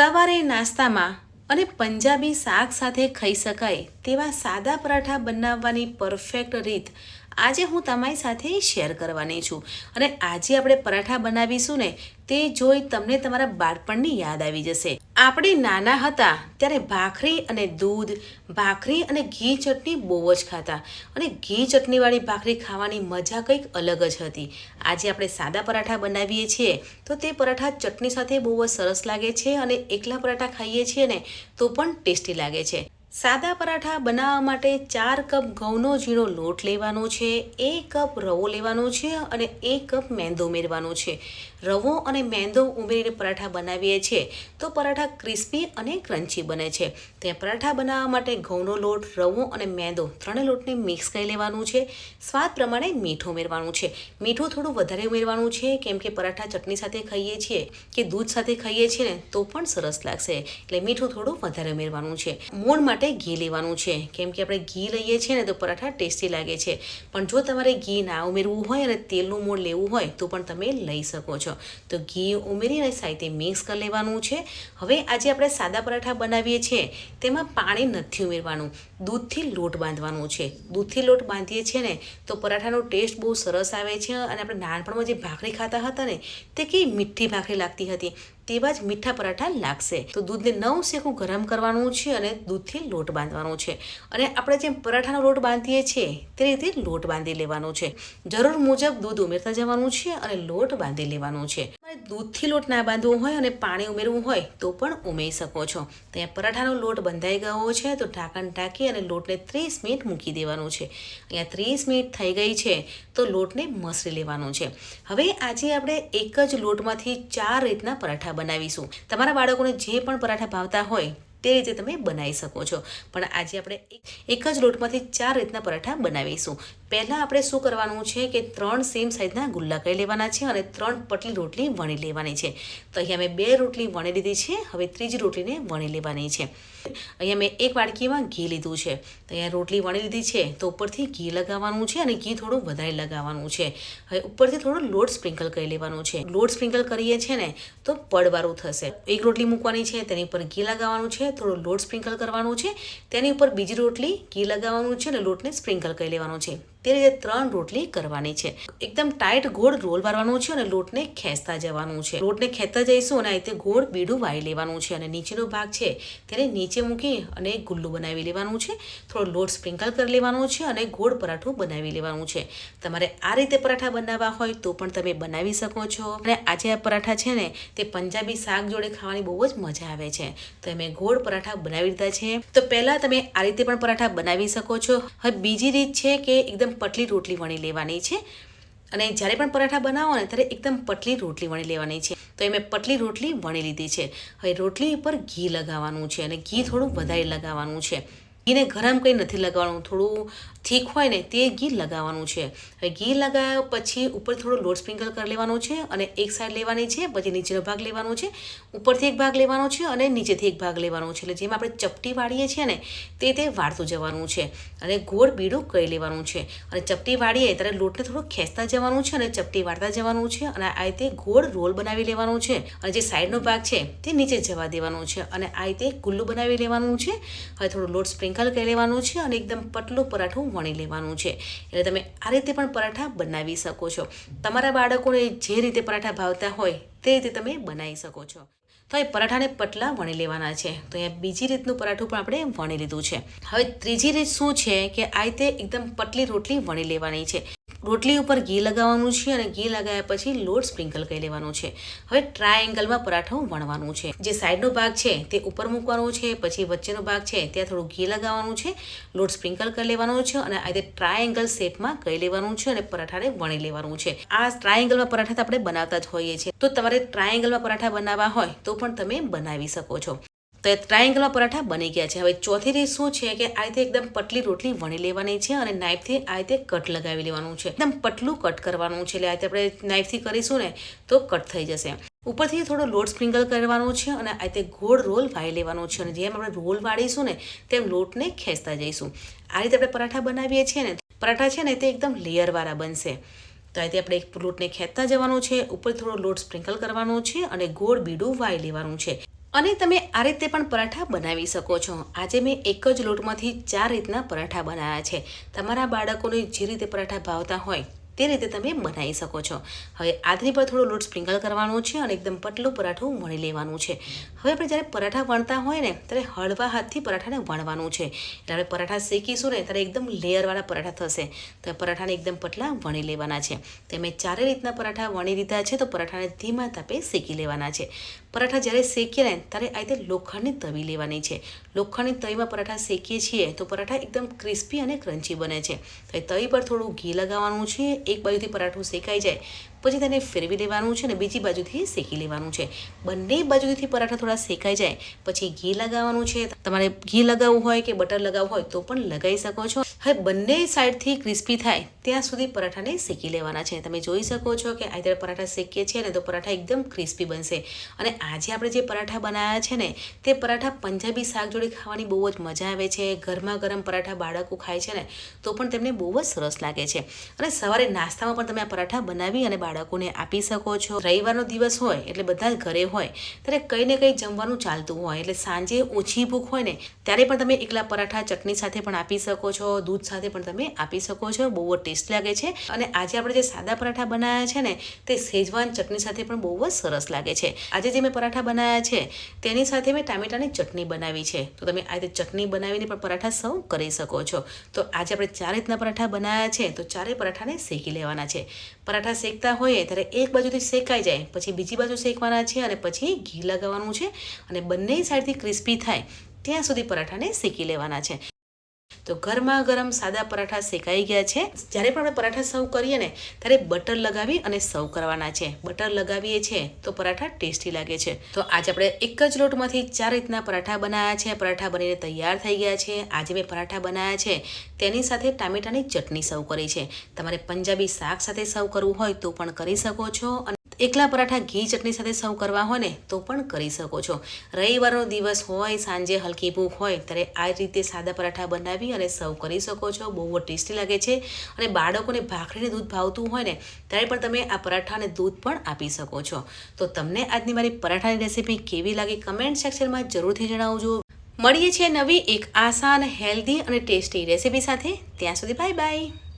સવારે નાસ્તામાં અને પંજાબી શાક સાથે ખાઈ શકાય તેવા સાદા પરાઠા બનાવવાની પરફેક્ટ રીત આજે હું તમારી સાથે શેર કરવાની છું. અને આજે આપણે પરાઠા બનાવીશું ને તે જોઈ તમને તમારા બાળપણની યાદ આવી જશે. આપણે નાના હતા ત્યારે ભાખરી અને દૂધ, ભાખરી અને ઘી ચટણી બહુ જ ખાતા અને ઘી ચટણીવાળી ભાખરી ખાવાની મજા કંઈક અલગ જ હતી. આજે આપણે સાદા પરાઠા બનાવીએ છીએ તો તે પરાઠા ચટણી સાથે બહુ જ સરસ લાગે છે અને એકલા પરાઠા ખાઈએ છીએ ને તો પણ ટેસ્ટી લાગે છે. સાદા પરાઠા બનાવવા માટે ચાર કપ ઘઉંનો ઝીણો લોટ લેવાનો છે, એક કપ રવો લેવાનો છે અને એક કપ મેંદો ઉમેરવાનો છે. રવો અને મેંદો ઉમેરીને પરાઠા બનાવીએ છીએ તો પરાઠા ક્રિસ્પી અને ક્રન્ચી બને છે. તે પરાઠા બનાવવા માટે ઘઉંનો લોટ, રવો અને મેંદો ત્રણેય લોટને મિક્સ કરી લેવાનું છે. સ્વાદ પ્રમાણે મીઠું ઉમેરવાનું છે. મીઠું થોડું વધારે ઉમેરવાનું છે, કેમ કે પરાઠા ચટણી સાથે ખાઈએ છીએ કે દૂધ સાથે ખાઈએ છીએ ને તો પણ સરસ લાગશે. એટલે મીઠું થોડું વધારે ઉમેરવાનું છે. મૂળ માટે ઘી લેવાનું છે. કેમ કે આપણે ઘી લઈએ છીએ ને તો પરાઠા ટેસ્ટી લાગે છે. પણ જો તમારે ઘી ના ઉમેરવું હોય અને તેલનું મૂળ લેવું હોય તો પણ તમે લઈ શકો છો. તો ઘી ઉમેરીને સાથે મિક્સ કરી લેવાનું છે. હવે આજે આપણે સાદા પરાઠા બનાવીએ છીએ. તેમાં પાણી નથી ઉમેરવાનું. દૂધથી લોટ બાંધવાનું છે. દૂધથી લોટ બાંધીએ છીએ ને તો પરાઠાનો ટેસ્ટ બહુ સરસ આવે છે અને આપણે નાનપણમાં જે ભાખરી ખાતા હતા ને તે કેવી મીઠી ભાખરી લાગતી હતી. તેવા જ મીઠા પરાઠા લાગશે. તો દૂધને નવ શેકું ગરમ કરવાનું છે અને દૂધથી લોટ બાંધવાનો છે. અને આપણે જેમ પરાઠાનો લોટ બાંધીએ છીએ, તે રીતે લોટ બાંધી લેવાનો છે. જરૂર મુજબ દૂધ ઉમેરતા જવાનું છે અને લોટ બાંધી લેવાનો છે. દૂધથી લોટ ના બાંધવો હોય અને પાણી ઉમેરવું હોય, તો પણ ઉમેરી શકો છો. ત્યાં પરાઠાનો લોટ બંધાઈ ગયો છે, તો ઢાંકણ ઢાંકી અને લોટને ત્રીસ મિનિટ મૂકી દેવાનું છે. અહીંયા ત્રીસ મિનિટ થઈ ગઈ છે, તો લોટને મસળી લેવાનો છે. હવે આજે આપણે એક જ લોટમાંથી ચાર રીતના પરાઠા બનાવીશું. તમારા બાળકોને જે પણ પરાઠા ભાવતા હોય તે રીતે તમે બનાવી શકો છો. પણ આજે આપણે એક- જ લોટમાંથી ચાર રીતના પરાઠા બનાવીશું. પહેલાં આપણે શું કરવાનું છે કે ત્રણ સેમ સાઇઝના ગુલ્લા કરી લેવાના છે અને ત્રણ પટલી રોટલી વણી લેવાની છે. તો અહીંયા મેં બે રોટલી વણી લીધી છે, હવે ત્રીજી રોટલીને વણી લેવાની છે. અહીંયા મેં એક વાડકીમાં ઘી લીધું છે. તો અહીંયા રોટલી વણી લીધી છે, તો ઉપરથી ઘી લગાવવાનું છે અને ઘી થોડું વધારે લગાવવાનું છે. હવે ઉપરથી થોડો લોટ સ્પ્રિંકલ કરી લેવાનું છે. લોટ સ્પ્રિંકલ કરીએ છીએ ને, તો પડવાળું થશે. એક રોટલી મૂકવાની છે, તેની ઉપર ઘી લગાવવાનું છે, થોડો લોટ સ્પ્રિંકલ કરવાનું છે, તેની ઉપર બીજી રોટલી ઘી લગાવવાનું છે અને લોટને સ્પ્રિંકલ કરી લેવાનો છે. તે રીતે ત્રણ રોટલી કરવાની છે. એકદમ ટાઈટ ગોળ રોલ વાળવાનો છે અને લોટને ખેંચતા જવાનું છે. લોટને ખેંચતા જઈશું અને આ રીતે ગોળ બીડું વાળી લેવાનું છે અને નીચેનો ભાગ છે ત્યારે નીચે મૂકી અને ગુલ્લું બનાવી લેવાનું છે. થોડો લોટ સ્પ્રિંકલ કરી લેવાનો છે અને ગોળ પરાઠું બનાવી લેવાનું છે. તમારે આ રીતે પરાઠા બનાવવા હોય તો પણ તમે બનાવી શકો છો. અને આજે આ પરાઠા છે ને, તે પંજાબી શાક જોડે ખાવાની બહુ જ મજા આવે છે. તો અમે ગોળ પરાઠા બનાવી દીધા છે. તો પહેલાં તમે આ રીતે પણ પરાઠા બનાવી શકો છો. હવે બીજી રીત છે કે એકદમ પતલી રોટલી વણી લેવાની છે. અને જ્યારે પણ પરાઠા બનાવો ને, ત્યારે એકદમ પતલી રોટલી વણી લેવાની છે. તો એ મેં પતલી રોટલી વણી લીધી છે. હવે રોટલી ઉપર ઘી લગાવવાનું છે અને ઘી થોડું વધારે લગાવવાનું છે. ઘીને ગરમ કંઈ નથી લગાવવાનું. થોડું થીક હોય ને તે ઘી લગાવવાનું છે. હવે ઘી લગાવ્યા પછી ઉપર થોડો લોટ સ્પ્રિંકલ કરી લેવાનો છે અને એક સાઈડ લેવાની છે, પછી નીચેનો ભાગ લેવાનો છે, ઉપરથી એક ભાગ લેવાનો છે અને નીચેથી એક ભાગ લેવાનો છે. એટલે જેમ આપણે ચપટી વાળીએ છીએ ને તે તે વાળતું જવાનું છે અને ગોળ બીડું કરી લેવાનું છે. અને ચપટી વાળીએ ત્યારે લોટને થોડું ખેંચતા જવાનું છે અને ચપટી વાળતા જવાનું છે અને આ રીતે ગોળ રોલ બનાવી લેવાનું છે અને જે સાઈડનો ભાગ છે તે નીચે જવા દેવાનું છે અને આ રીતે ગુલ્લું બનાવી લેવાનું છે. હવે થોડું લોટ સ્પ્રિંકલ કરી લેવાનું છે અને એકદમ પતલું પરાઠું વણી લેવાનું છે. એટલે તમે આ રીતે પણ પરાઠા બનાવી શકો છો. તમારા બાળકોને જે રીતે પરાઠા ભાવતા હોય તે રીતે તમે બનાવી શકો છો. તો એ પરાઠાને પટલા વણી લેવાના છે. તો અહીંયા બીજી રીતનું પરાઠું પણ આપણે વણી લીધું છે. હવે ત્રીજી રીત શું છે કે આ રીતે એકદમ પતલી રોટલી વણી લેવાની છે. રોટલી ઉપર ઘી લગાવવાનું છે અને ઘી લગાવ્યા પછી લોટ સ્પ્રિંકલ કરી લેવાનું છે. હવે ટ્રાયેંગલમાં પરાઠું વણવાનું છે. જે સાઈડનો ભાગ છે તે ઉપર મૂકવાનો છે, પછી વચ્ચેનો ભાગ છે ત્યાં થોડું ઘી લગાવવાનું છે, લોટ સ્પ્રિંકલ કરી લેવાનું છે અને આ રીતે ટ્રાયેંગલ શેપમાં કરી લેવાનું છે અને પરાઠાને વણી લેવાનું છે. આ ટ્રાયેંગલમાં પરાઠા તો આપણે બનાવતા જ હોઈએ છીએ. તો તમારે ટ્રાયેંગલમાં પરાઠા બનાવવા હોય તો પણ તમે બનાવી શકો છો. તો એ ટ્રાયેંગલમાં પરાઠા બની ગયા છે. હવે ચોથી રીત શું છે કે આ રીતે એકદમ પતલી રોટલી વણી લેવાની છે અને નાઇફથી આ રીતે કટ લગાવી લેવાનું છે. એકદમ પતલું કટ કરવાનું છે. એટલે આ રીતે આપણે નાઇફથી કરીશું ને તો કટ થઈ જશે. ઉપરથી થોડો લોટ સ્પ્રિંકલ કરવાનો છે અને આ રીતે ગોળ રોલ વાળી લેવાનો છે. અને જેમ આપણે રોલ વાળીશું ને તેમ લોટને ખેંચતા જઈશું. આ રીતે આપણે પરાઠા બનાવીએ છીએ ને પરાઠા છે ને તે એકદમ લેયરવાળા બનશે. તો આ રીતે આપણે એક લોટને ખેંચતા જવાનું છે. ઉપર થોડો લોટ સ્પ્રિંકલ કરવાનો છે અને ગોળ બીડું વાળી લેવાનું છે. અને તમે આ રીતે પણ પરાઠા બનાવી શકો છો. આજે મેં એક જ લોટમાંથી ચાર રીતના પરાઠા બનાવ્યા છે. તમારા બાળકોને જે રીતે પરાઠા ભાવતા હોય તે રીતે તમે બનાવી શકો છો. હવે આદરી પર થોડું લોટ સ્પ્રિંકલ કરવાનું છે અને એકદમ પતલું પરાઠું વણી લેવાનું છે. હવે આપણે જ્યારે પરાઠા વણતા હોય ને, ત્યારે હળવા હાથથી પરાઠાને વણવાનું છે. એટલે આપણે પરાઠા શેકીશું ને, ત્યારે એકદમ લેયરવાળા પરાઠા થશે. તો પરાઠાને એકદમ પતલા વણી લેવાના છે. તો મેં ચારે રીતના પરાઠા વણી લીધા છે, તો પરાઠાને ધીમા તાપે શેકી લેવાના છે. પરાઠા જ્યારે શેકીએ ને, ત્યારે આ રીતે લોખંડની તવી લેવાની છે. લોખંડની તવીમાં પરાઠા શેકીએ છીએ, તો પરાઠા એકદમ ક્રિસ્પી અને ક્રન્ચી બને છે. તો એ તવી પર થોડું ઘી લગાવવાનું છે એક બાજુથી પરાઠું શેકાઈ જાય, પછી તેને ફેરવી લેવાનું છે અને બીજી બાજુથી શેકી લેવાનું છે. બંને બાજુથી પરાઠા થોડા શેકાઈ જાય, પછી ઘી લગાવવાનું છે. તમારે ઘી લગાવવું હોય કે બટર લગાવવું હોય તો પણ લગાવી શકો છો. હવે બંને સાઈડથી ક્રિસ્પી થાય, ત્યાં સુધી પરાઠાને શેકી લેવાના છે. તમે જોઈ શકો છો કે આ પરાઠા શેકીએ છીએ ને તો પરાઠા એકદમ ક્રિસ્પી બનશે. અને આજે આપણે જે પરાઠા બનાવ્યા છે ને, તે પરાઠા પંજાબી શાક જોડે ખાવાની બહુ જ મજા આવે છે. ગરમા ગરમ પરાઠા બાળકો ખાય છે ને, તો પણ તેમને બહુ જ સરસ લાગે છે. અને સવારે નાસ્તામાં પણ તમે આ પરાઠા બનાવી અને બાળકોને આપી શકો છો. રવિવારનો દિવસ હોય એટલે બધા ઘરે હોય, ત્યારે કંઈ ને કંઈ જમવાનું ચાલતું હોય. એટલે સાંજે ઓછી ભૂખ હોય ને, ત્યારે પણ તમે એકલા પરાઠા ચટણી સાથે પણ આપી શકો છો દૂધ સાથે પણ તમે આપી શકો છો. બહુ જ ટેસ્ટ લાગે છે. અને આજે આપણે જે સાદા પરાઠા બનાવ્યા છે ને, તે શેજવાન ચટણી સાથે પણ બહુ જ સરસ લાગે છે. આજે જે મેં પરાઠા બનાવ્યા છે, તેની સાથે મેં ટામેટાની ચટણી બનાવી છે. તો તમે આ રીતે ચટણી બનાવીને પણ પરાઠા સર્વ કરી શકો છો. તો આજે આપણે ચાર રીતના પરાઠા બનાવ્યા છે, તો ચારેય પરાઠાને શેકી લેવાના છે. પરાઠા શેકતા હોઈએ ત્યારે એક બાજુથી શેકાઈ જાય, પછી બીજી બાજુ શેકવાના છે અને પછી ઘી લગાવવાનું છે અને બંને સાઈડથી ક્રિસ્પી થાય, ત્યાં સુધી પરાઠાને શેકી લેવાના છે. તો ગરમા ગરમ સાદા પરાઠા શેકાઈ ગયા છે. જ્યારે પણ આપણે પરાઠા સર્વ કરીએ ને, ત્યારે બટર લગાવી અને સર્વ કરવાના છે. બટર લગાવીએ છીએ તો પરાઠા ટેસ્ટી લાગે છે. તો આજે આપણે એક જ લોટમાંથી ચાર રીતના પરાઠા બનાવ્યા છે. પરાઠા બનીને તૈયાર થઈ ગયા છે. આજે મેં પરાઠા બનાવ્યા છે. તેની સાથે ટામેટાની ચટણી સર્વ કરી છે. તમારે પંજાબી શાક સાથે સર્વ કરવું હોય તો પણ કરી શકો છો. અને એકલા પરાઠા ઘી ચટણી સાથે સર્વ કરવા હોય ને તો પણ કરી શકો છો. રવિવારનો દિવસ હોય, સાંજે હલકી ભૂખ હોય, ત્યારે આ રીતે સાદા પરાઠા બનાવી અને સર્વ કરી શકો છો. બહુ ટેસ્ટી લાગે છે. અને બાળકોને ભાખરીને દૂધ ભાવતું હોય ને, ત્યારે પણ તમે આ પરાઠાને દૂધ પણ આપી શકો છો. તો તમને આજની મારી પરાઠાની રેસીપી કેવી લાગી કમેન્ટ સેક્શનમાં જરૂરથી જણાવજો. મળીએ છીએ નવી એક આસાન, હેલ્ધી અને ટેસ્ટી રેસીપી સાથે. ત્યાં સુધી બાય બાય.